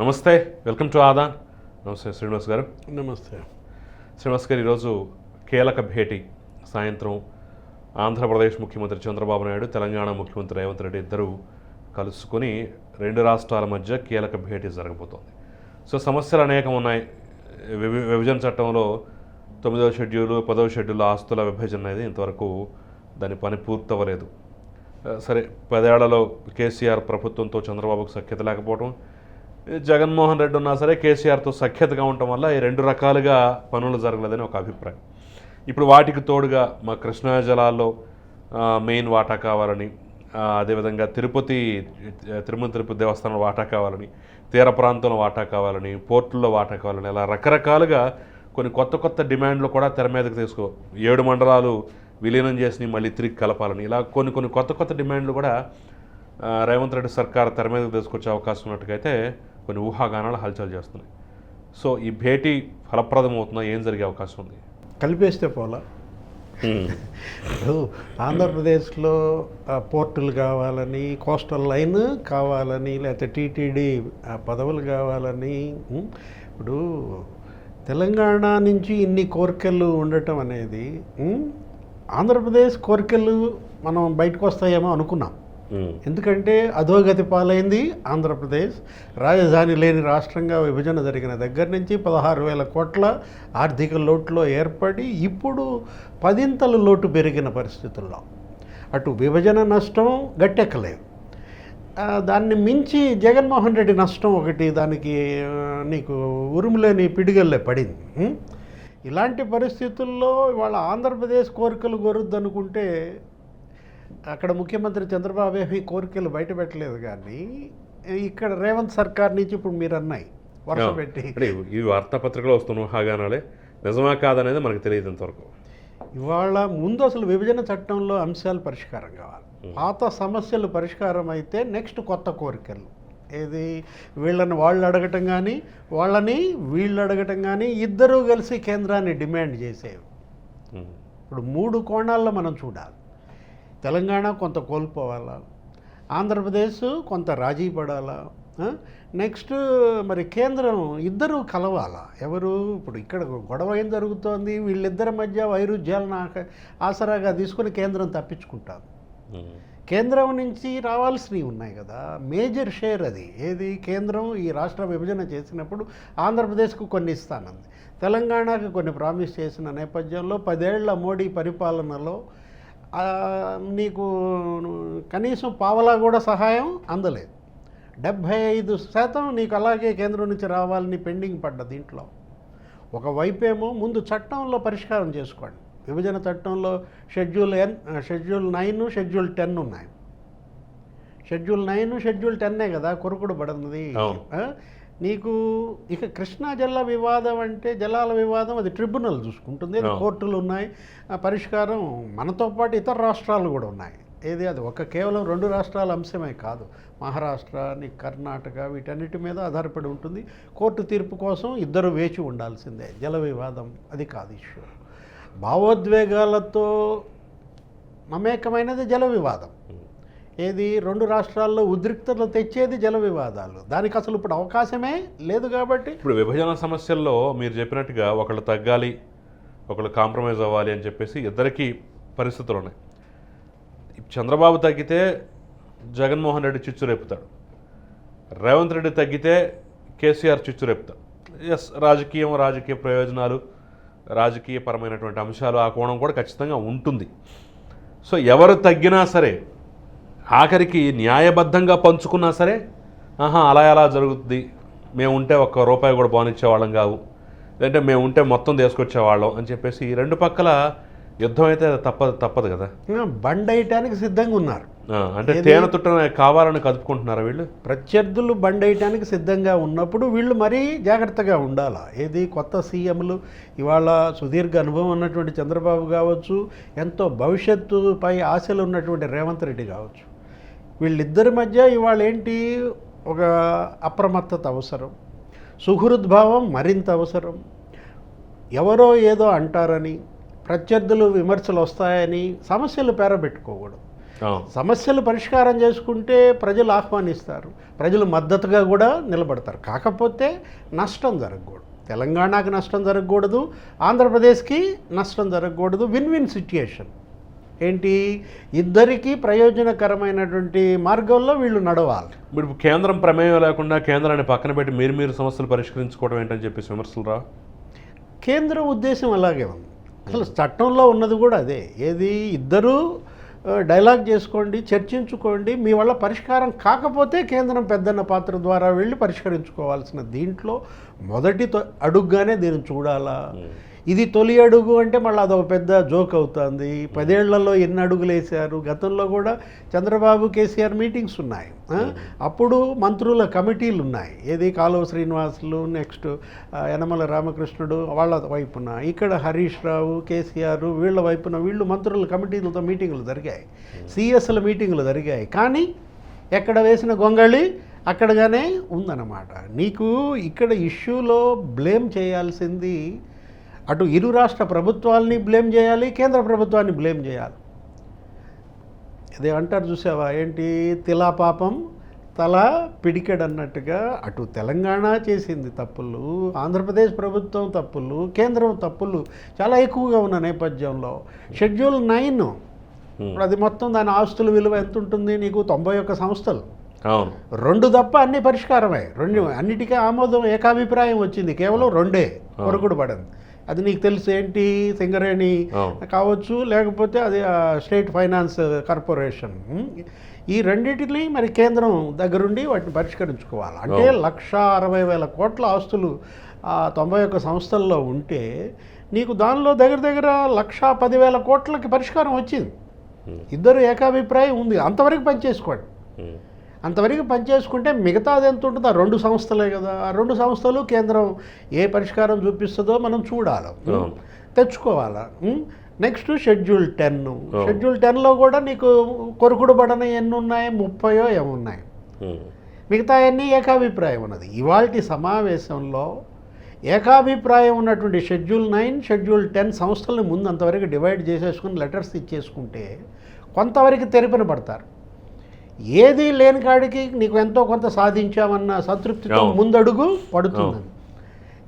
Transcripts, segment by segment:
నమస్తే welcome to Aadan నమస్తే శ్రీనివాస్ గారు. నమస్తే. శ్రీనివాస్ గారు ఈరోజు కీలక భేటీ. సాయంత్రం ఆంధ్రప్రదేశ్ ముఖ్యమంత్రి చంద్రబాబు నాయుడు తెలంగాణ ముఖ్యమంత్రి రేవంత్ రెడ్డి ఇద్దరు కలుసుకొని రెండు రాష్ట్రాల మధ్య కీలక భేటీ జరగబోతోంది. సో సమస్యలు అనేకం ఉన్నాయి. విభ- విభజన చట్టంలో తొమ్మిదవ షెడ్యూలు పదవ షెడ్యూల్ ఆస్తుల విభజన అనేది ఇంతవరకు దాని పని పూర్తవ్వలేదు. సరే పదేళ్ళలో కేసీఆర్ ప్రభుత్వంతో చంద్రబాబుకు సఖ్యత లేకపోవడం జగన్మోహన్ రెడ్డి ఉన్నా సరే కేసీఆర్తో సఖ్యతగా ఉండటం వల్ల ఈ రెండు రకాలుగా పనులు జరగలేదని ఒక అభిప్రాయం. ఇప్పుడు వాటికి తోడుగా మా కృష్ణా జలాల్లో మెయిన్ వాటా కావాలని అదేవిధంగా తిరుపతి తిరుమల తిరుపతి దేవస్థానం వాటా కావాలని తీర ప్రాంతంలో వాటా కావాలని పోర్టుల్లో వాటా కావాలని ఇలా రకరకాలుగా కొన్ని కొత్త కొత్త డిమాండ్లు కూడా తెర మీదకి తీసుకో ఏడు మండలాలు విలీనం చేసి మళ్ళీ తిరిగి కలపాలని ఇలా కొన్ని కొన్ని కొత్త కొత్త డిమాండ్లు కూడా రేవంత్ రెడ్డి సర్కార్ తెర మీదకి తీసుకొచ్చే అవకాశం ఉన్నట్టుగైతే కొన్ని ఊహాగానాలు హల్చల్ చేస్తున్నాయి సో ఈ భేటీ ఫలప్రదం అవుతుందా ఏం జరిగే అవకాశం ఉంది కలిపేస్తే పోలా ఇప్పుడు ఆంధ్రప్రదేశ్లో పోర్టులు కావాలని కోస్టల్ లైన్ కావాలని లేకపోతే టీటీడీ పదవులు కావాలని? ఇప్పుడు తెలంగాణ నుంచి ఇన్ని కోరికలు ఉండటం అనేది? ఆంధ్రప్రదేశ్ కోరికలు మనం బయటకు వస్తాయేమో అనుకున్నాం. Hmm. ఎందుకంటే అధోగతి పాలైంది ఆంధ్రప్రదేశ్. రాజధాని లేని రాష్ట్రంగా విభజన జరిగిన దగ్గర నుంచి పదహారు వేల కోట్ల ఆర్థిక లోటులో ఏర్పడి ఇప్పుడు పదింతల లోటు పెరిగిన పరిస్థితుల్లో. అటు విభజన నష్టం గట్టెక్కలేదు. దాన్ని మించి జగన్మోహన్ రెడ్డి నష్టం ఒకటి దానికి నీకు ఉరుములేని పిడిగల్లే పడింది. ఇలాంటి పరిస్థితుల్లో ఇవాళ ఆంధ్రప్రదేశ్ కోరికలు కోరుద్దనుకుంటే అక్కడ ముఖ్యమంత్రి చంద్రబాబు ఏమీ కోరికలు బయట పెట్టలేదు కానీ ఇక్కడ రేవంత్ సర్కార్ నుంచి ఇప్పుడు మీరు అన్నాయి వరుస పెట్టి. ఈ వార్తాపత్రికలో వస్తున్న ఊహాగానాలే నిజమా కాదనేది మనకు తెలియదు ఇంతవరకు. ఇవాళ ముందు అసలు విభజన చట్టంలో అంశాలు పరిష్కారం కావాలి. పాత సమస్యలు పరిష్కారం అయితే నెక్స్ట్ కొత్త కోరికలు. ఏది? వీళ్ళని వాళ్ళు అడగటం కానీ వాళ్ళని వీళ్ళు అడగటం కానీ ఇద్దరూ కలిసి కేంద్రాన్ని డిమాండ్ చేసేవి. ఇప్పుడు మూడు కోణాల్లో మనం చూడాలి. తెలంగాణ కొంత కోల్పోవాలా? ఆంధ్రప్రదేశ్ కొంత రాజీ పడాలా? నెక్స్ట్ మరి కేంద్రం ఇద్దరు కలవాలా? ఎవరు? ఇప్పుడు ఇక్కడ గొడవ ఏం జరుగుతోంది? వీళ్ళిద్దరి మధ్య వైరుధ్యాలను ఆసరాగా తీసుకుని కేంద్రం తప్పించుకుంటారు. కేంద్రం నుంచి రావాల్సినవి ఉన్నాయి కదా. మేజర్ షేర్ అది. ఏది? కేంద్రం ఈ రాష్ట్ర విభజన చేసినప్పుడు ఆంధ్రప్రదేశ్కు కొన్ని ఇస్తానంది. తెలంగాణకు కొన్ని ప్రామిస్ చేసిన నేపథ్యంలో పదేళ్ళ మోడీ పరిపాలనలో నీకు కనీసం పావలా కూడా సహాయం అందలేదు. డెబ్భై ఐదు శాతం నీకు అలాగే కేంద్రం నుంచి రావాలని పెండింగ్ పడ్డ దీంట్లో. ఒకవైపేమో ముందు చట్టంలో పరిష్కారం చేసుకోండి. విభజన చట్టంలో షెడ్యూల్ ఎన్ షెడ్యూల్ నైన్ షెడ్యూల్ టెన్ ఉన్నాయి. షెడ్యూల్ నైన్ షెడ్యూల్ టెన్నే కదా కొరుకుడు. ఆ? నీకు ఇక కృష్ణా జల వివాదం అంటే జలాల వివాదం అది ట్రిబ్యునల్ చూసుకుంటుంది. కోర్టులు ఉన్నాయి. ఆ పరిష్కారం మనతో పాటు ఇతర రాష్ట్రాలు కూడా ఉన్నాయి. ఏది అది? ఒక కేవలం రెండు రాష్ట్రాల అంశమే కాదు. మహారాష్ట్ర కర్ణాటక వీటన్నిటి మీద ఆధారపడి ఉంటుంది. కోర్టు తీర్పు కోసం ఇద్దరు వేచి ఉండాల్సిందే. జల వివాదం అది కాదు ఇష్యూ భావోద్వేగాలతో మమేకమైనది జల వివాదం. ఏది? రెండు రాష్ట్రాల్లో ఉద్రిక్తతలు తెచ్చేది జల వివాదాలు. దానికి అసలు ఇప్పుడు అవకాశమే లేదు కాబట్టి ఇప్పుడు విభజన సమస్యల్లో మీరు చెప్పినట్టుగా ఒకళ్ళు తగ్గాలి ఒకళ్ళు కాంప్రమైజ్ అవ్వాలి అని చెప్పేసి ఇద్దరికీ పరిస్థితులు ఉన్నాయి. చంద్రబాబు తగ్గితే జగన్మోహన్ రెడ్డి చిచ్చు రేపుతాడు. రేవంత్ రెడ్డి తగ్గితే కేసీఆర్ చిచ్చు రేపుతాడు. ఎస్ రాజకీయం రాజకీయ ప్రయోజనాలు రాజకీయపరమైనటువంటి అంశాలు ఆ కోణం కూడా ఖచ్చితంగా ఉంటుంది. సో ఎవరు తగ్గినా సరే ఆఖరికి న్యాయబద్ధంగా పంచుకున్నా సరే ఆహా అలా ఎలా జరుగుతుంది మేము ఉంటే ఒక్క రూపాయి కూడా బానిచ్చేవాళ్ళం కావు. లేదంటే మేము ఉంటే మొత్తం తీసుకొచ్చేవాళ్ళం అని చెప్పేసి ఈ రెండు పక్కల యుద్ధం అయితే తప్పదు తప్పదు కదా? బండేయటానికి సిద్ధంగా ఉన్నారు. అంటే తేనె తుట్టన కావాలని కదుపుకుంటున్నారా వీళ్ళు? ప్రత్యర్థులు బండేయటానికి సిద్ధంగా ఉన్నప్పుడు వీళ్ళు మరీ జాగ్రత్తగా ఉండాలా? ఏది కొత్త సీఎంలు? ఇవాళ సుదీర్ఘ అనుభవం ఉన్నటువంటి చంద్రబాబు కావచ్చు ఎంతో భవిష్యత్తుపై ఆశలు ఉన్నటువంటి రేవంత్ రెడ్డి కావచ్చు. వీళ్ళిద్దరి మధ్య ఇవాళ ఏంటి ఒక అప్రమత్తత అవసరం సుహృద్భావం మరింత అవసరం. ఎవరో ఏదో అంటారని ప్రత్యర్థులు విమర్శలు వస్తాయని సమస్యలు పేరబెట్టుకోకూడదు. సమస్యలు పరిష్కారం చేసుకుంటే ప్రజలు ఆహ్వానిస్తారు. ప్రజలు మద్దతుగా కూడా నిలబడతారు. కాకపోతే నష్టం జరగకూడదు. తెలంగాణకి నష్టం జరగకూడదు. ఆంధ్రప్రదేశ్కి నష్టం జరగకూడదు. విన్ విన్ సిట్యుయేషన్ ఏంటి? ఇద్దరికీ ప్రయోజనకరమైనటువంటి మార్గంలో వీళ్ళు నడవాలి. ఇప్పుడు కేంద్రం ప్రమేయం లేకుండా కేంద్రాన్ని పక్కన పెట్టి మీరు మీరు సమస్యలు పరిష్కరించుకోవడం ఏంటని చెప్పేసి విమర్శలు రా. కేంద్ర ఉద్దేశం అలాగే ఉంది. అసలు చట్టంలో ఉన్నది కూడా అదే. ఏది? ఇద్దరూ డైలాగ్ చేసుకోండి చర్చించుకోండి మీ వల్ల పరిష్కారం కాకపోతే కేంద్రం పెద్దన్న పాత్ర ద్వారా వెళ్ళి పరిష్కరించుకోవాల్సిన దీంట్లో మొదటి అడుగుగానే దీన్ని చూడాలా? ఇది తొలి అడుగు అంటే మళ్ళీ అదొక పెద్ద జోక్ అవుతుంది. పదేళ్ళలో ఎన్ని అడుగులు వేశారు? గతంలో కూడా చంద్రబాబు కేసీఆర్ మీటింగ్స్ ఉన్నాయి. ఆ? అప్పుడు మంత్రుల కమిటీలు ఉన్నాయి. ఏది కాలువ శ్రీనివాసులు నెక్స్ట్ యనమల రామకృష్ణుడు వాళ్ళ వైపున. ఇక్కడ హరీష్ రావు కేసీఆర్ వీళ్ళ వైపున వీళ్ళు మంత్రుల కమిటీలతో మీటింగులు జరిగాయి. సిఎస్ల మీటింగులు జరిగాయి. కానీ ఎక్కడ వేసిన గొంగళి అక్కడగానే ఉందన్నమాట. నీకు ఇక్కడ ఇష్యూలో బ్లేమ్ చేయాల్సింది అటు ఇరు రాష్ట్ర ప్రభుత్వాల్ని బ్లేమ్ చేయాలి కేంద్ర ప్రభుత్వాన్ని బ్లేమ్ చేయాలి. అదే అంటారు చూసావా? ఏంటి? తిలా పాపం తల పిడికెడ్ అన్నట్టుగా అటు తెలంగాణ చేసింది తప్పులు ఆంధ్రప్రదేశ్ ప్రభుత్వం తప్పులు కేంద్రం తప్పులు చాలా ఎక్కువగా ఉన్న నేపథ్యంలో షెడ్యూల్ నైన్ ఇప్పుడు అది మొత్తం దాని ఆస్తుల విలువ ఎంత ఉంటుంది నీకు? తొంభై ఒక్క సంస్థలు. రెండు తప్ప అన్ని పరిష్కారమే. రెండు అన్నిటికీ ఆమోదం ఏకాభిప్రాయం వచ్చింది. కేవలం రెండే కొరకుడు పడింది. అది నీకు తెలుసు ఏంటి సింగరేణి కావచ్చు లేకపోతే అది స్టేట్ ఫైనాన్స్ కార్పొరేషన్? ఈ రెండింటిని మరి కేంద్రం దగ్గరుండి వాటిని పరిష్కరించుకోవాలి అంటే. లక్ష అరవై వేల కోట్ల ఆస్తులు తొంభై ఒక్క సంస్థల్లో ఉంటే నీకు దానిలో దగ్గర దగ్గర లక్ష పదివేల కోట్లకి పరిష్కారం వచ్చింది. ఇద్దరు ఏకాభిప్రాయం ఉంది అంతవరకు పనిచేసుకోండి. అంతవరకు పనిచేసుకుంటే మిగతాది ఎంత ఉంటుందో ఆ రెండు సంస్థలే కదా. ఆ రెండు సంస్థలు కేంద్రం ఏ పరిష్కారం చూపిస్తుందో మనం చూడాలి. తెచ్చుకోవాలా. Next schedule ten. షెడ్యూల్ టెన్లో కూడా నీకు కొరుకుడు పడని ఎన్ని ఉన్నాయి ముప్పయో ఏమున్నాయి. మిగతా అన్నీ ఏకాభిప్రాయం ఉన్నది. ఇవాల్టి సమావేశంలో ఏకాభిప్రాయం ఉన్నటువంటి షెడ్యూల్ నైన్ షెడ్యూల్ టెన్ సంస్థలను ముందు అంతవరకు డివైడ్ చేసేసుకుని లెటర్స్ ఇచ్చేసుకుంటే కొంతవరకు తెరిపిన పడతారు. ఏది లేని కాడికి నీకు ఎంతో కొంత సాధించామన్న సంతృప్తితో. ముందడుగు పడుతుంది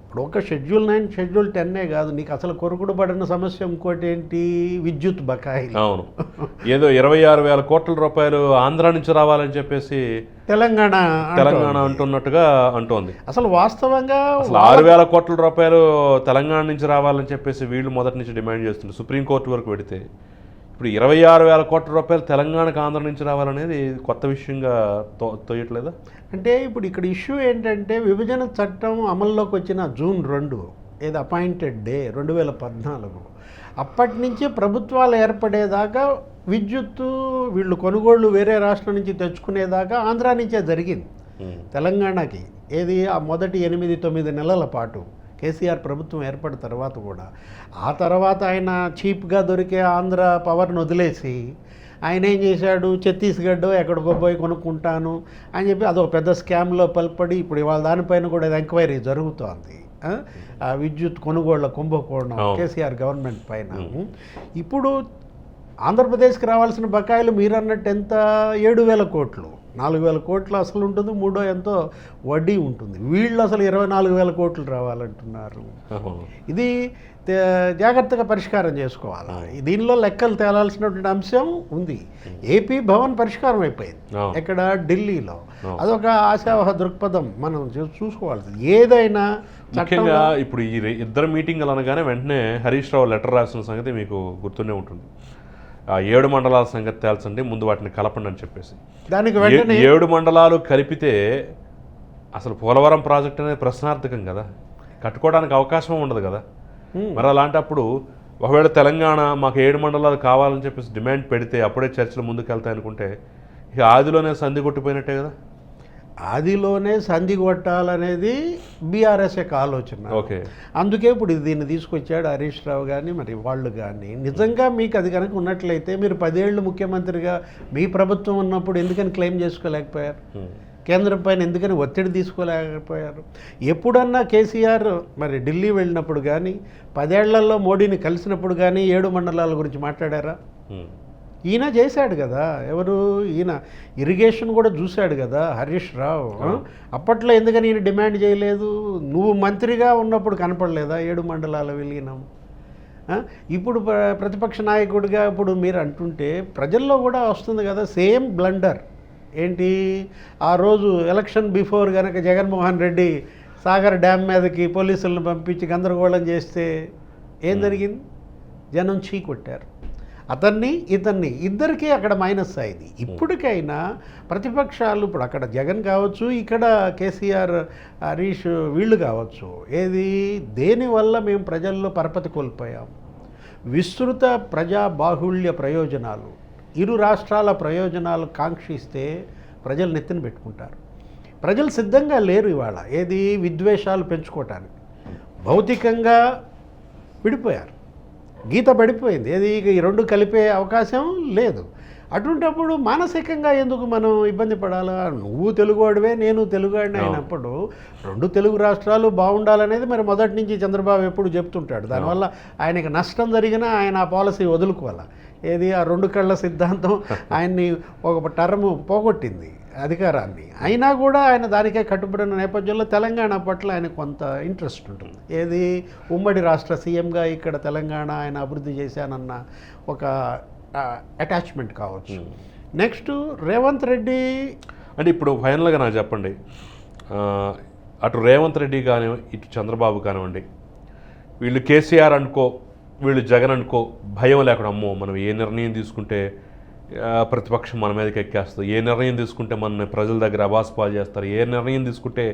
ఇప్పుడు ఒక షెడ్యూల్ నైన్ షెడ్యూల్ టెన్నే కాదు నీకు అసలు కొరుకుడు పడిన సమస్య ఇంకోటి ఏంటి? విద్యుత్ బకాయిలు. అవును. ఏదో ఇరవై ఆరు వేల కోట్ల రూపాయలు ఆంధ్ర నుంచి రావాలని చెప్పేసి తెలంగాణ తెలంగాణ. అంటున్నట్టుగా అంటోంది. అసలు వాస్తవంగా ఆరు వేల కోట్ల రూపాయలు తెలంగాణ నుంచి రావాలని చెప్పేసి వీళ్ళు మొదటి నుంచి డిమాండ్ చేస్తున్నారు సుప్రీంకోర్టు వరకు పెడితే. ఇప్పుడు ఇరవై ఆరు వేల కోట్ల రూపాయలు తెలంగాణకు ఆంధ్ర నుంచి రావాలనేది కొత్త విషయంగా తో తోయట్లేదా? అంటే ఇప్పుడు ఇక్కడ ఇష్యూ ఏంటంటే విభజన చట్టం అమల్లోకి వచ్చిన జూన్ రెండు ఏది అపాయింటెడ్ డే రెండు వేల పద్నాలుగు. అప్పటి నుంచి ప్రభుత్వాలు ఏర్పడేదాకా విద్యుత్తు వీళ్ళు కొనుగోళ్ళు వేరే రాష్ట్రం నుంచి తెచ్చుకునేదాకా ఆంధ్రా నుంచే జరిగింది. తెలంగాణకి ఏది ఆ మొదటి ఎనిమిది తొమ్మిది నెలల పాటు. కేసీఆర్ ప్రభుత్వం ఏర్పడిన తర్వాత కూడా ఆ తర్వాత ఆయన చీప్గా దొరికే ఆంధ్ర పవర్ను వదిలేసి ఆయన ఏం చేశాడు? ఛత్తీస్గఢ్ ఎక్కడికో పోయి కొనుక్కుంటాను అని చెప్పి అదొక పెద్ద స్కామ్లో పల్పడి ఇప్పుడు ఇవాళ దానిపైన కూడా ఎంక్వైరీ జరుగుతోంది. విద్యుత్ కొనుగోళ్ళ కుంభకోణం. కేసీఆర్ గవర్నమెంట్ పైన. ఇప్పుడు ఆంధ్రప్రదేశ్కి రావాల్సిన బకాయిలు మీరు అన్నట్టు ఎంత? ఏడు వేల కోట్లు. నాలుగు వేల కోట్లు అసలు ఉంటుంది మూడో ఎంతో వడ్డీ ఉంటుంది. వీళ్ళు అసలు ఇరవై నాలుగు వేల కోట్లు రావాలంటున్నారు. ఇది జాగ్రత్తగా పరిష్కారం చేసుకోవాలి? దీనిలో లెక్కలు తేలాల్సినటువంటి అంశం ఉంది. ఏపీ భవన్ పరిష్కారం అయిపోయింది. ఎక్కడ? ఢిల్లీలో. అదొక ఆశావహ దృక్పథం. మనం చూ- చూసుకోవాలి ఏదైనా ముఖ్యంగా ఇప్పుడు ఈ ఇద్దరు మీటింగ్లు అనగానే వెంటనే హరీష్ రావు లెటర్ రాసిన సంగతి మీకు గుర్తుండే ఉంటుంది. ఏడు మండలాల సంగతి తేల్చండి ముందు వాటిని కలపండి అని చెప్పేసి. దానికి ఏడు మండలాలు కలిపితే అసలు పోలవరం ప్రాజెక్ట్ అనేది ప్రశ్నార్థకం కదా. కట్టుకోవడానికి అవకాశం ఉండదు కదా. మరి అలాంటప్పుడు ఒకవేళ తెలంగాణ మాకు ఏడు మండలాలు కావాలని చెప్పేసి డిమాండ్ పెడితే అప్పుడే చర్చలు ముందుకు వెళ్తాయి అనుకుంటే ఇక ఆదిలోనే సంధి కొట్టిపోయినట్టే కదా. ఆదిలోనే సంధి కొట్టాలనేది బీఆర్ఎస్ యొక్క ఆలోచన. ఓకే. అందుకే ఇప్పుడు దీన్ని తీసుకొచ్చాడు హరీష్ రావు కానీ మరి వాళ్ళు కానీ నిజంగా మీకు అది కనుక ఉన్నట్లయితే మీరు పదేళ్ళు ముఖ్యమంత్రిగా మీ ప్రభుత్వం ఉన్నప్పుడు ఎందుకని క్లెయిమ్ చేసుకోలేకపోయారు. కేంద్రం పైన ఎందుకని ఒత్తిడి తీసుకోలేకపోయారు? ఎప్పుడన్నా కేసీఆర్ మరి ఢిల్లీ వెళ్ళినప్పుడు కానీ పదేళ్ళలో మోడీని కలిసినప్పుడు కానీ ఏడు మండలాల గురించి మాట్లాడారా. ఈయన చేశాడు కదా. ఎవరు? ఈయన ఇరిగేషన్ కూడా చూశాడు కదా హరీష్ రావు. అప్పట్లో ఎందుకని ఈయన డిమాండ్ చేయలేదు? నువ్వు మంత్రిగా ఉన్నప్పుడు కనపడలేదా ఏడు మండలాల విలీనం? ఇప్పుడు ప్ర- ప్రతిపక్ష నాయకుడిగా ఇప్పుడు మీరు అంటుంటే ప్రజల్లో కూడా వస్తుంది కదా సేమ్ బ్లండర్. ఏంటి? ఆ రోజు ఎలక్షన్ బిఫోర్ కనుక జగన్మోహన్ రెడ్డి సాగర్ డ్యామ్ మీదకి పోలీసులను పంపించి గందరగోళం చేస్తే ఏం జరిగింది? జనం చీ కొట్టారు. అతన్ని ఇతన్ని ఇద్దరికీ అక్కడ మైనస్ అయింది. ఇప్పటికైనా ప్రతిపక్షాలు ఇప్పుడు అక్కడ జగన్ కావచ్చు ఇక్కడ కేసీఆర్ హరీష్ వీళ్ళు కావచ్చు ఏది దేనివల్ల మేము ప్రజల్లో పరపతి కోల్పోయాం? విస్తృత ప్రజా బాహుళ్య ప్రయోజనాలు ఇరు రాష్ట్రాల ప్రయోజనాలు కాంక్షిస్తే ప్రజలు నెత్తిన పెట్టుకుంటారు. ప్రజలు సిద్ధంగా లేరు ఇవాళ ఏది విద్వేషాలు పెంచుకోవటానికి. భౌతికంగా విడిపోయారు. గీత పడిపోయింది. ఏది ఇక ఈ రెండు కలిపే అవకాశం లేదు. అటువంటప్పుడు మానసికంగా ఎందుకు మనం ఇబ్బంది పడాలా? నువ్వు తెలుగువాడివే నేను తెలుగువాడిని అయినప్పుడు రెండు తెలుగు రాష్ట్రాలు బాగుండాలనేది మరి మొదటి నుంచి చంద్రబాబు ఎప్పుడు చెప్తుంటాడు. దానివల్ల ఆయనకి నష్టం జరిగినా ఆయన ఆ పాలసీ వదులుకోవాలా? ఏది? ఆ రెండు కళ్ళ సిద్ధాంతం ఆయన్ని ఒక టర్మ్ పోగొట్టింది అధికారాన్ని. అయినా కూడా ఆయన దానికే కట్టుబడిన నేపథ్యంలో తెలంగాణ పట్ల ఆయన కొంత ఇంట్రెస్ట్ ఉంటుంది. ఏది? ఉమ్మడి రాష్ట్ర సీఎంగా ఇక్కడ తెలంగాణ ఆయన అభివృద్ధి చేశానన్న ఒక అటాచ్మెంట్ కావచ్చు. నెక్స్ట్ రేవంత్ రెడ్డి అంటే ఇప్పుడు ఫైనల్గా నాకు చెప్పండి. అటు రేవంత్ రెడ్డి కాని ఇటు చంద్రబాబు కానివ్వండి వీళ్ళు కేసీఆర్ అనుకో వీళ్ళు జగన్ అనుకో భయం లేకుండా అమ్మో మనం ఏ నిర్ణయం తీసుకుంటే ప్రతిపక్షం మన మీదకి ఎక్కేస్తుంది? ఏ నిర్ణయం తీసుకుంటే మన ప్రజల దగ్గర అబాస్పాలు చేస్తారు? ఏ నిర్ణయం తీసుకుంటే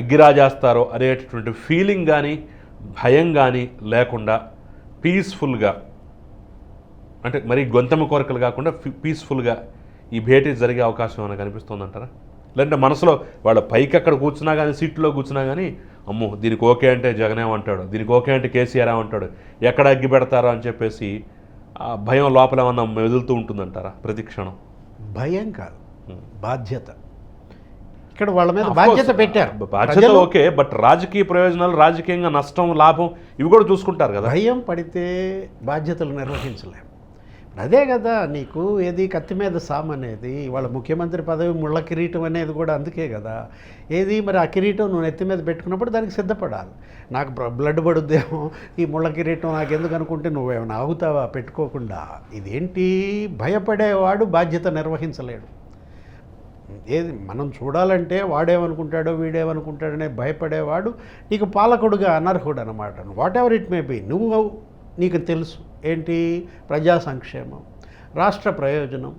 అగ్గిరాజేస్తారో అనేటటువంటి ఫీలింగ్ కానీ భయం కానీ లేకుండా పీస్ఫుల్గా అంటే మరి గొంతమ కోరికలు కాకుండా పీస్ఫుల్గా ఈ భేటీ జరిగే అవకాశం ఏమైనా కనిపిస్తుందంటారా? లేదంటే మనసులో వాళ్ళ పైకి అక్కడ కూర్చున్నా కానీ సీట్లో కూర్చున్నా కానీ అమ్మో దీనికి ఓకే అంటే జగన్ ఏమంటాడు దీనికి ఓకే అంటే కేసీఆర్ ఏమంటాడు ఎక్కడ అగ్గి పెడతారో అని చెప్పేసి ఆ భయం లోపల ఏమన్నా మెదులుతూ ఉంటుందంటారా ప్రతి క్షణం? భయం కాదు బాధ్యత. ఇక్కడ వాళ్ళ మీద బాధ్యత పెట్టారు. బాధ్యత ఓకే బట్ రాజకీయ ప్రయోజనాలు రాజకీయంగా నష్టం లాభం ఇవి కూడా చూసుకుంటారు కదా. భయం పడితే బాధ్యతలు నిర్వహించలేం అదే కదా నీకు ఏది కత్తి మీద సామ్ అనేది వాళ్ళ ముఖ్యమంత్రి పదవి ముళ్ళ కిరీటం అనేది కూడా అందుకే కదా. ఏది మరి ఆ కిరీటం నువ్వు నెత్తి మీద పెట్టుకున్నప్పుడు దానికి సిద్ధపడాలి. నాకు బ్లడ్ పడుద్దేమో ఈ ముళ్ళ కిరీటం నాకు ఎందుకు అనుకుంటే నువ్వేమైనా ఆగుతావా? పెట్టుకోకుండా. ఇదేంటి? భయపడేవాడు బాధ్యత నిర్వహించలేడు. ఏది మనం చూడాలంటే వాడేమనుకుంటాడో వీడేమనుకుంటాడనే భయపడేవాడు నీకు పాలకుడుగా అనర్హుడు అనమాట whatever it may be నువ్వు నీకు తెలుసు. ఏంటి? ప్రజా సంక్షేమం రాష్ట్ర ప్రయోజనం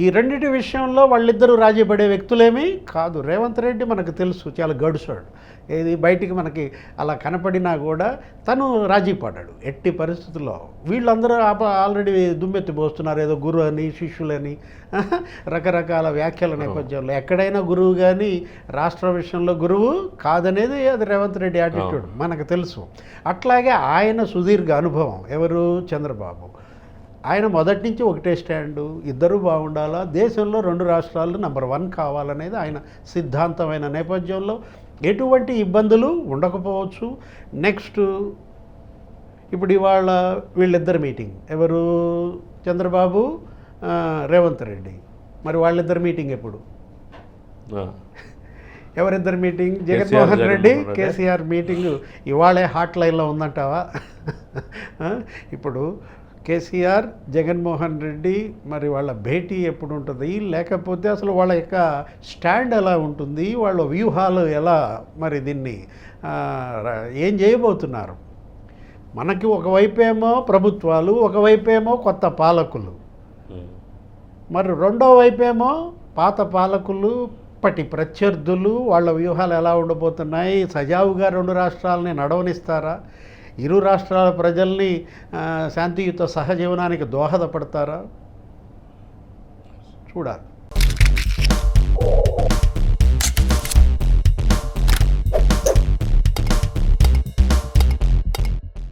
ఈ రెండిటి విషయంలో వాళ్ళిద్దరూ రాజీ పడే వ్యక్తులేమీ కాదు. రేవంత్ రెడ్డి మనకు తెలుసు చాలా గడుసాడు. ఏది బయటికి మనకి అలా కనపడినా కూడా తను రాజీ పడ్డాడు. ఎట్టి పరిస్థితుల్లో వీళ్ళందరూ ఆప- ఆల్రెడీ దుమ్మెత్తి పోస్తున్నారు. ఏదో గురు అని శిష్యులని రకరకాల వ్యాఖ్యల నేపథ్యంలో. ఎక్కడైనా గురువు కానీ రాష్ట్ర విషయంలో గురువు కాదనేది అది రేవంత్ రెడ్డి యాటిట్యూడ్ మనకు తెలుసు. అట్లాగే ఆయన సుదీర్ఘ అనుభవం ఎవరు? చంద్రబాబు. ఆయన మొదటి నుంచి ఒకటే స్టాండు. ఇద్దరు బాగుండాలా? దేశంలో రెండు రాష్ట్రాలు నెంబర్ వన్ కావాలనేది ఆయన సిద్ధాంతమైన నేపథ్యంలో ఎటువంటి ఇబ్బందులు ఉండకపోవచ్చు. నెక్స్ట్ ఇప్పుడు ఇవాళ వీళ్ళిద్దరు మీటింగ్. ఎవరు? చంద్రబాబు రేవంత్ రెడ్డి. మరి వాళ్ళిద్దరు మీటింగ్ ఎప్పుడు. ఎవరిద్దరు meeting? Jaganmohan Reddy. KCR meeting ఇవాళే హాట్ లైన్లో ఉందంటావా? ఇప్పుడు కేసీఆర్ జగన్మోహన్ రెడ్డి మరి వాళ్ళ భేటీ ఎప్పుడు ఉంటుంది లేకపోతే అసలు వాళ్ళ యొక్క స్టాండ్ ఎలా ఉంటుంది? వాళ్ళ వ్యూహాలు ఎలా మరి దీన్ని ఏం చేయబోతున్నారు? మనకి ఒకవైపేమో ప్రభుత్వాలు ఒకవైపేమో కొత్త పాలకులు. మరి రెండో వైపేమో పాత పాలకులు పటి ప్రత్యర్థులు వాళ్ళ వ్యూహాలు ఎలా ఉండబోతున్నాయి? సజావుగా రెండు రాష్ట్రాలని నడవనిస్తారా? ఇరు రాష్ట్రాల ప్రజల్ని శాంతియుత సహజీవనానికి దోహదపడతారా? చూడాలి.